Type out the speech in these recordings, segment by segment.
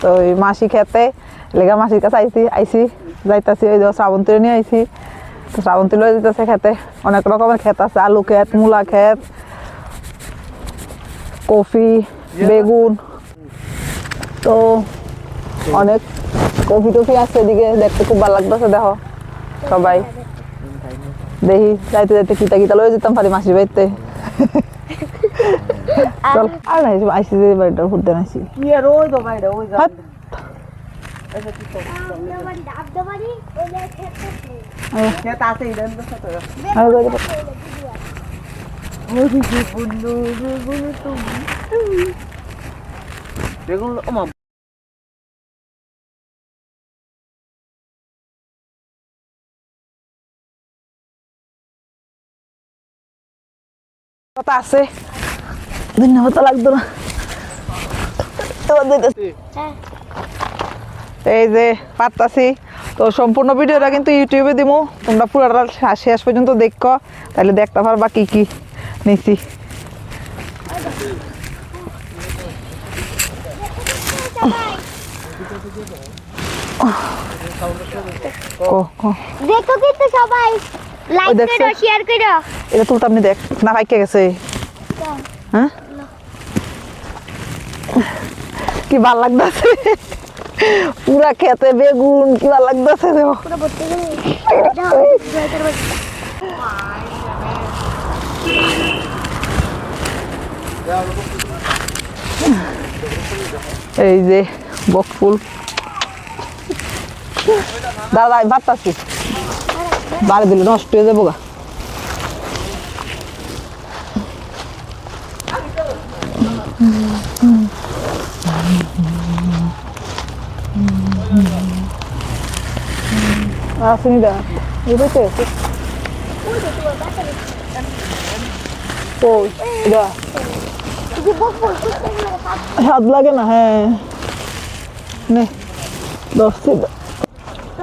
তো ওই মাসি খেতে লেগা মাসির কাছে আইসি আইসি যাইতাছি ওই শ্রাবন্তী নিয়ে আইসি তো শ্রাবন্তী লয়ে যেতেছে খেতে। অনেক রকমের ক্ষেত আছে আলু ক্ষেত মূলা ক্ষেত কফি বেগুন। তো অনেক কফি টফি আছে এদিকে দেখতে খুব ভালো লাগতেছে দেখো সবাই। দেখি যাইতে যাইতে কিতা কিতা লয়ে যেতাম পারি মাসির বাড়িতে। চল আর নাই আইসি যে বাড়িটা ঘুরতে নাইছি। হাত। ডাবডাবাড়ি ওই ক্ষেত্রে আর ওই যে- বেগুন কথা আছে। ধন্যবাদ লাগতো না। হ্যাঁ। এই যে পারতাছি। তো সম্পূর্ণ ভিডিওটা কিন্তু ইউটিউবে দিমু। তোমরা পুরোটা শেষ পর্যন্ত দেখো। তাহলে দেখতে পারবা কি কি নিছি। দেখো কিন্তু সবাই। লাইক করো শেয়ার করো। এটা তুলতে আপনি দেখ না পাইকে গেছে। হ্যাঁ? কি ভালো লাগতেছে? পুরা খেতে বেগুন, কি ভালো লাগতেছে এই যে বকফুল দাদা ভাবতাছি বাড়ি দিলে নষ্ট হয়ে যাব গা এই বইতে ও এটা যে বক বক করতে গেলে হাত লাগে না হ্যাঁ নে দশ তো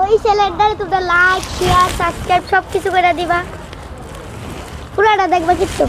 এই চ্যানেলটারে তোমরা লাইক শেয়ার সাবস্ক্রাইব সব কিছু করে দিবা পুরাটা দেখবা কিন্তু